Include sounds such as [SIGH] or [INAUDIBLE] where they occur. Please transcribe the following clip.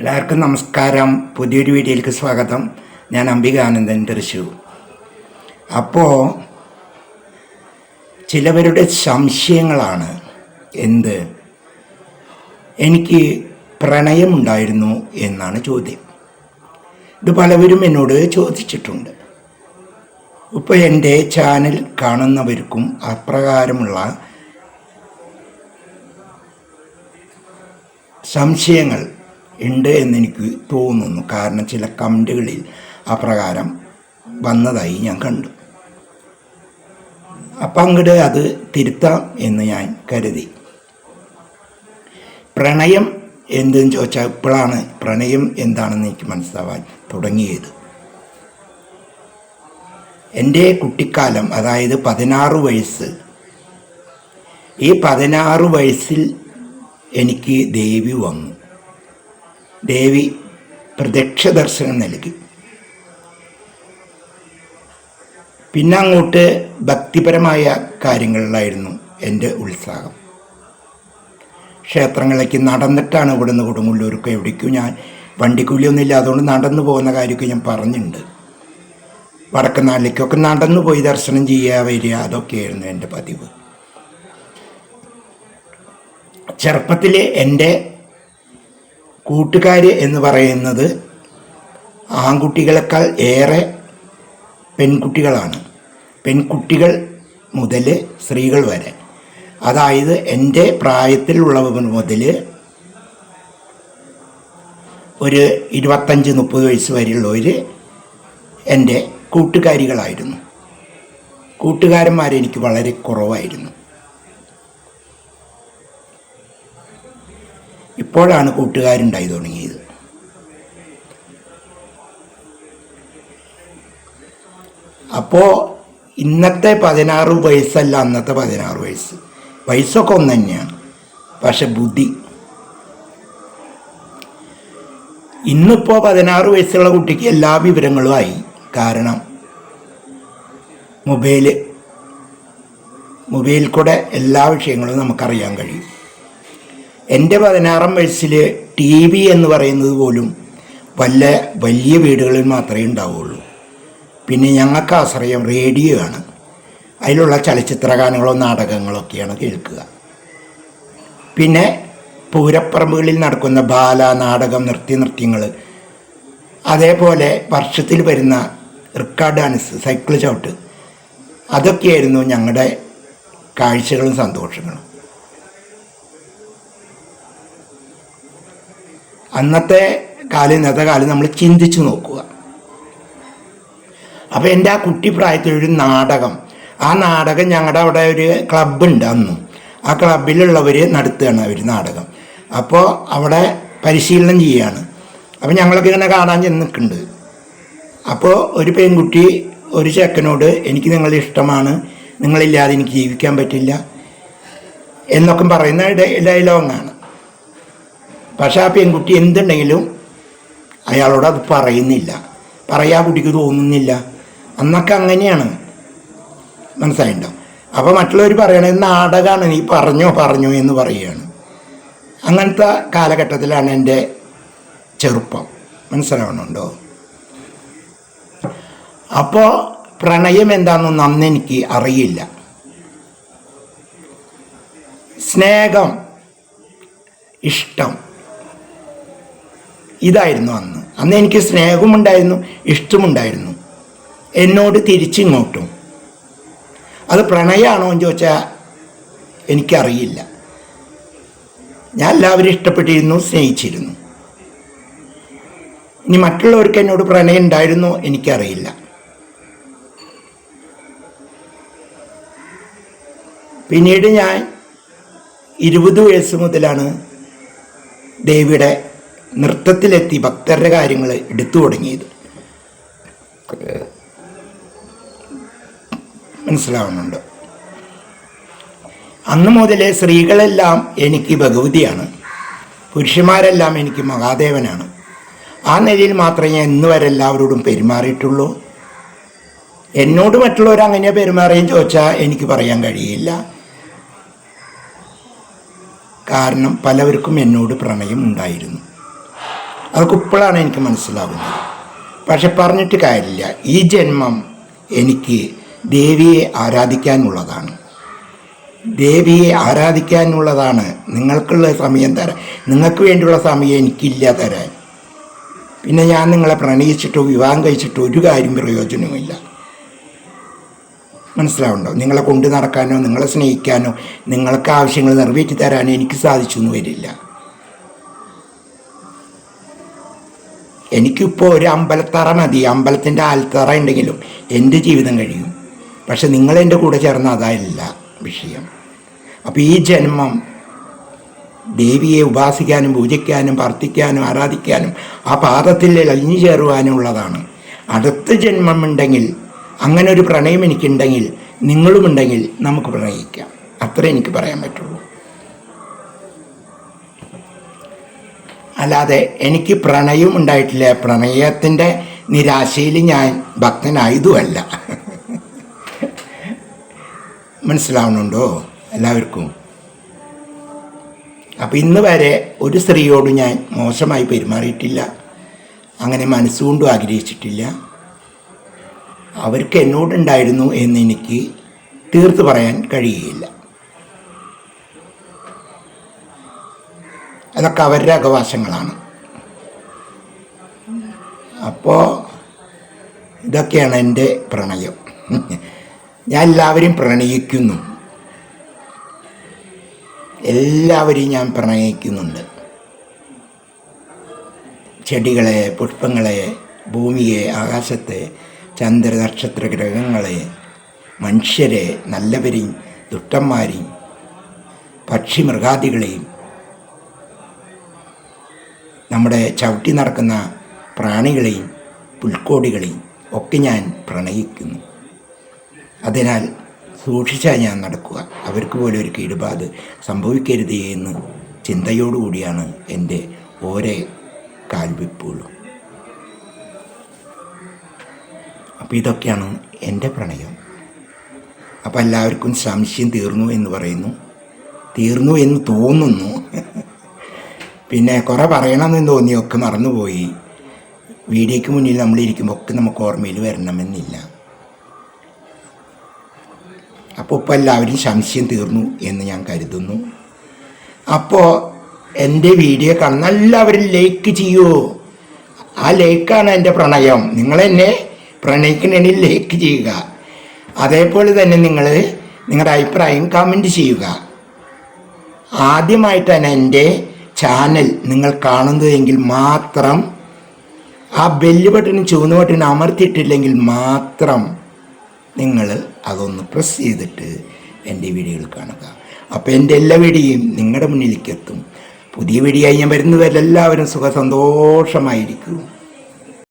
എല്ലാവർക്കും നമസ്കാരം. പുതിയൊരു വീഡിയോയിലേക്ക് സ്വാഗതം. ഞാൻ അംബികാനന്ദൻ തൃശൂർ. അപ്പോൾ ചിലവരുടെ സംശയങ്ങളാണ് എന്ത്? എനിക്ക് പ്രണയമുണ്ടായിരുന്നു എന്നാണ് ചോദ്യം. ഇത് പലവരും എന്നോട് ചോദിച്ചിട്ടുണ്ട്. ഇപ്പോൾ എന്റെ ചാനൽ കാണുന്നവർക്കും അപ്രകാരമുള്ള സംശയങ്ങൾ ഉണ്ട് എന്നെനിക്ക് തോന്നുന്നു. കാരണം ചില കമന്റുകളിൽ അപ്രകാരം വന്നതായി ഞാൻ കണ്ടു. അപ്പം അങ്ങോട്ട് അത് തിരുത്താം എന്ന് ഞാൻ കരുതി. പ്രണയം എന്തെന്ന് ചോദിച്ചാൽ ഇപ്പോഴാണ് പ്രണയം എന്താണെന്ന് എനിക്ക് മനസ്സിലാവാൻ തുടങ്ങിയത്. എന്റെ കുട്ടിക്കാലം അതായത് പതിനാറ് വയസ്സ് ഈ പതിനാറ് വയസ്സിൽ എനിക്ക് ദേവി വന്നു. ദേവി പ്രത്യക്ഷ ദർശനം നൽകി. പിന്നെ അങ്ങോട്ട് ഭക്തിപരമായ കാര്യങ്ങളിലായിരുന്നു എന്റെ ഉത്സാഹം. ക്ഷേത്രങ്ങളിലേക്ക് നടന്നിട്ടാണ് ഇവിടുന്ന് കൊടുങ്ങല്ലൂർക്ക് എവിടേക്കും ഞാൻ വണ്ടിക്കുള്ളിയൊന്നുമില്ല അതുകൊണ്ട് നടന്നു പോകുന്ന കാര്യമൊക്കെ ഞാൻ പറഞ്ഞിട്ടുണ്ട്. വടക്കനാളിലേക്കൊക്കെ നടന്നു പോയി ദർശനം ചെയ്യുക വരിക അതൊക്കെയായിരുന്നു എന്റെ പതിവ്. ചെറുപ്പത്തിൽ എന്റെ കൂട്ടുകാർ എന്ന് പറയുന്നത് ആൺകുട്ടികളെക്കാൾ ഏറെ പെൺകുട്ടികളാണ്. പെൺകുട്ടികൾ മുതൽ സ്ത്രീകൾ വരെ. അതായത് എന്റെ പ്രായത്തിലുള്ളവർ മുതൽ ഒരു ഇരുപത്തഞ്ച് മുപ്പത് വയസ്സ് വരെയുള്ളവർ എന്റെ കൂട്ടുകാരികളായിരുന്നു. കൂട്ടുകാരന്മാരെനിക്ക് വളരെ കുറവായിരുന്നു. ഇപ്പോഴാണ് കൂട്ടുകാരുണ്ടായി തുടങ്ങിയത്. അപ്പോൾ ഇന്നത്തെ പതിനാറ് വയസ്സല്ല അന്നത്തെ പതിനാറ് വയസ്സ്. വയസ്സൊക്കെ ഒന്ന് തന്നെയാണ് പക്ഷെ ബുദ്ധി. ഇന്നിപ്പോൾ പതിനാറ് വയസ്സുള്ള കുട്ടിക്ക് എല്ലാ വിവരങ്ങളും ആയി. കാരണം മൊബൈൽ മൊബൈൽ കൂടെ എല്ലാ വിഷയങ്ങളും നമുക്കറിയാൻ കഴിയും. എന്റെ പതിനാറാം വയസ്സിൽ ടി വി എന്ന് പറയുന്നത് പോലും വല്ല വലിയ വീടുകളിൽ മാത്രമേ ഉണ്ടാവുകയുള്ളൂ പിന്നെ ഞങ്ങൾക്ക് ആശ്രയം റേഡിയോ ആണ്. അതിലുള്ള ചലച്ചിത്ര ഗാനങ്ങളോ നാടകങ്ങളോ ഒക്കെയാണ് കേൾക്കുക. പിന്നെ പൂരപ്പറമ്പുകളിൽ നടക്കുന്ന ബാല നാടകം നൃത്തി നൃത്യങ്ങൾ അതേപോലെ വർഷത്തിൽ വരുന്ന റിക്കാർഡ് ഡാൻസ് സൈക്കിൾ ചവിട്ട്. അതൊക്കെയായിരുന്നു ഞങ്ങളുടെ കാഴ്ചകളും സന്തോഷങ്ങളും. അന്നത്തെ കാലം ഇന്നത്തെ കാലം നമ്മൾ ചിന്തിച്ചു നോക്കുക. അപ്പോൾ എന്റെ ആ കുട്ടി പ്രായത്തിൽ ഒരു നാടകം. ആ നാടകം ഞങ്ങളുടെ അവിടെ ഒരു ക്ലബ്ബുണ്ട് അന്നും. ആ ക്ലബിലുള്ളവർ നടത്തുകയാണ് അവർ നാടകം. അപ്പോൾ അവിടെ പരിശീലനം ചെയ്യുകയാണ് അപ്പോൾ ഞങ്ങളൊക്കെ ഇങ്ങനെ കാണാൻ ചെന്ന് നിൽക്കുന്നുണ്ട്. അപ്പോൾ ഒരു പെൺകുട്ടി ഒരു ചെക്കനോട് എനിക്ക് നിങ്ങളെ ഇഷ്ടമാണ് നിങ്ങളില്ലാതെ എനിക്ക് ജീവിക്കാൻ പറ്റില്ല എന്നൊക്കെ പറയുന്ന ഡയലോഗാണ് പക്ഷെ ആ പെൺകുട്ടി എന്തുണ്ടെങ്കിലും അയാളോട് അത് പറയുന്നില്ല. പറയാ കുട്ടിക്ക് തോന്നുന്നില്ല. അന്നൊക്കെ അങ്ങനെയാണ്. മനസ്സിലായിട്ടോ അപ്പോൾ മറ്റുള്ളവർ പറയണത് നാടകമാണ് നീ പറഞ്ഞോ പറഞ്ഞോ എന്ന് പറയുകയാണ്. അങ്ങനത്തെ കാലഘട്ടത്തിലാണ് എന്റെ ചെറുപ്പം. മനസ്സിലാവണുണ്ടോ? അപ്പോൾ പ്രണയം എന്താണെന്ന് അന്ന് എനിക്ക് അറിയില്ല. സ്നേഹം ഇഷ്ടം ഇതായിരുന്നു അന്ന്. അന്ന് എനിക്ക് സ്നേഹമുണ്ടായിരുന്നു ഇഷ്ടമുണ്ടായിരുന്നു. എന്നോട് തിരിച്ചിങ്ങോട്ടും. അത് പ്രണയമാണോ എന്ന് ചോദിച്ചാൽ എനിക്കറിയില്ല. ഞാൻ എല്ലാവരും ഇഷ്ടപ്പെട്ടിരുന്നു സ്നേഹിച്ചിരുന്നു. ഇനി മറ്റുള്ളവർക്ക് എന്നോട് പ്രണയം ഉണ്ടായിരുന്നോ എനിക്കറിയില്ല. പിന്നീട് ഞാൻ ഇരുപത് വയസ്സ് മുതലാണ് ദേവിയുടെ നൃത്തത്തിലെത്തി ഭക്തരുടെ കാര്യങ്ങൾ എടുത്തു തുടങ്ങിയത്. മനസ്സിലാവുന്നുണ്ട്. അന്ന് മുതലേ സ്ത്രീകളെല്ലാം എനിക്ക് ഭഗവതിയാണ്. പുരുഷന്മാരെല്ലാം എനിക്ക് മഹാദേവനാണ്. ആ നിലയിൽ മാത്രമേ ഞാൻ ഇന്ന് വരെ എല്ലാവരോടും പെരുമാറിയിട്ടുള്ളൂ. എന്നോട് മറ്റുള്ളവർ അങ്ങനെ പെരുമാറിയെന്ന് ചോദിച്ചാൽ എനിക്ക് പറയാൻ കഴിയില്ല. കാരണം പലവർക്കും എന്നോട് പ്രണയം ഉണ്ടായിരുന്നു. അതൊക്കെ ഇപ്പോഴാണ് എനിക്ക് മനസ്സിലാകുന്നത്. പക്ഷെ പറഞ്ഞിട്ട് കാര്യമില്ല. ഈ ജന്മം എനിക്ക് ദേവിയെ ആരാധിക്കാനുള്ളതാണ്. ദേവിയെ ആരാധിക്കാനുള്ളതാണ്. നിങ്ങൾക്കുള്ള സമയം തരാൻ നിങ്ങൾക്ക് വേണ്ടിയുള്ള സമയം എനിക്കില്ല തരാൻ. പിന്നെ ഞാൻ നിങ്ങളെ പ്രണയിച്ചിട്ടോ വിവാഹം കഴിച്ചിട്ടോ ഒരു കാര്യം പ്രയോജനവുമില്ല. മനസ്സിലാവുണ്ടോ നിങ്ങളെ കൊണ്ടു നടക്കാനോ നിങ്ങളെ സ്നേഹിക്കാനോ നിങ്ങൾക്ക് ആവശ്യങ്ങൾ നിറവേറ്റി തരാനോ എനിക്ക് സാധിച്ചു എന്ന് വരില്ല. എനിക്കിപ്പോൾ ഒരു അമ്പലത്തറ മതി. അമ്പലത്തിന്റെ ആൽത്തറ ഉണ്ടെങ്കിലും എന്റെ ജീവിതം കഴിയും. പക്ഷെ നിങ്ങൾ എന്റെ കൂടെ ചേർന്ന അതല്ല വിഷയം. അപ്പോൾ ഈ ജന്മം ദേവിയെ ഉപാസിക്കാനും പൂജിക്കാനും പ്രാർത്ഥിക്കാനും ആരാധിക്കാനും ആ പാദത്തിൽ അലിഞ്ഞു ചേരുവാനും ഉള്ളതാണ്. അടുത്ത ജന്മമുണ്ടെങ്കിൽ അങ്ങനെ ഒരു പ്രണയം എനിക്കുണ്ടെങ്കിൽ നിങ്ങളുമുണ്ടെങ്കിൽ നമുക്ക് പ്രണയിക്കാം. അത്രേ എനിക്ക് പറയാൻ പറ്റുള്ളൂ. അല്ലാതെ എനിക്ക് പ്രണയം ഉണ്ടായിട്ടില്ല. പ്രണയത്തിന്റെ നിരാശയിൽ ഞാൻ ഭക്തനായതുമല്ല. [LAUGHS] മനസ്സിലാവുന്നുണ്ടോ? എല്ലാവർക്കും? അപ്പം ഇന്ന് വരെ ഒരു സ്ത്രീയോട് ഞാൻ മോശമായി പെരുമാറിയിട്ടില്ല. അങ്ങനെ മനസ്സുകൊണ്ടും ആഗ്രഹിച്ചിട്ടില്ല. അവർക്ക് എന്നോടുണ്ടായിരുന്നു എന്ന് എനിക്ക് തീർത്ത് പറയാൻ കഴിയുകയില്ല. അതൊക്കെ അവരുടെ അവകാശങ്ങളാണ് അപ്പോൾ ഇതൊക്കെയാണ് എന്റെ പ്രണയം. ഞാൻ എല്ലാവരെയും പ്രണയിക്കുന്നു. എല്ലാവരെയും ഞാൻ പ്രണയിക്കുന്നുണ്ട്. ചെടികളെ പുഷ്പങ്ങളെ ഭൂമിയെ ആകാശത്തെ ചന്ദ്ര നക്ഷത്ര ഗ്രഹങ്ങളെ മനുഷ്യരെ നല്ലവരെയും ദുഷ്ടന്മാരെയും പക്ഷി മൃഗാദികളെയും നമ്മുടെ ചവിട്ടി നടക്കുന്ന പ്രാണികളെയും പുൽക്കോടികളെയും ഒക്കെ ഞാൻ പ്രണയിക്കുന്നു. അതിനാൽ സൂക്ഷിച്ചാൽ ഞാൻ നടക്കുക. അവർക്ക് പോലെ ഒരു കീടുപാട് സംഭവിക്കരുതേ എന്ന് ചിന്തയോടുകൂടിയാണ് എന്റെ ഓരോ കാൽവിപ്പുകളും. അപ്പോൾ ഇതൊക്കെയാണ് എന്റെ പ്രണയം. അപ്പോൾ എല്ലാവർക്കും സംശയം തീർന്നു എന്ന് പറയുന്നു. തീർന്നു എന്ന് തോന്നുന്നു. പിന്നെ കുറേ പറയണമെന്ന് തോന്നി ഒക്കെ മറന്നുപോയി. വീഡിയോക്ക് മുന്നിൽ നമ്മൾ നമ്മളിരിക്കുമ്പോൾ ഒക്കെ നമുക്ക് ഓർമ്മയിൽ വരണമെന്നില്ല. അപ്പോൾ ഇപ്പോൾ എല്ലാവരും സംശയം തീർന്നു എന്ന് ഞാൻ കരുതുന്നു. അപ്പോൾ എന്റെ വീഡിയോ കാണുന്ന എല്ലാവരും ലൈക്ക് ചെയ്യൂ. ആ ലൈക്കാണ് എന്റെ പ്രണയം. നിങ്ങൾ എന്നെ പ്രണയിക്കണമെങ്കിൽ ലൈക്ക് ചെയ്യുക. അതേപോലെ തന്നെ നിങ്ങൾ നിങ്ങളുടെ അഭിപ്രായം കമന്റ് ചെയ്യുക. ആദ്യമായിട്ടാണ് എന്റെ ചാനൽ നിങ്ങൾ കാണുന്നതെങ്കിൽ മാത്രം ആ ബെല്ല് ബട്ടണും ചുവന്ന ബട്ടണും അമർത്തിയിട്ടില്ലെങ്കിൽ മാത്രം നിങ്ങൾ അതൊന്ന് പ്രസ് ചെയ്തിട്ട് എന്റെ വീഡിയോകൾ കാണുക. അപ്പോൾ എന്റെ എല്ലാ വീഡിയോയും നിങ്ങളുടെ മുന്നിലേക്ക് എത്തും. പുതിയ വീഡിയോ ഞാൻ വരുന്നവരെല്ലാവരും സുഖ സന്തോഷമായിരിക്കും.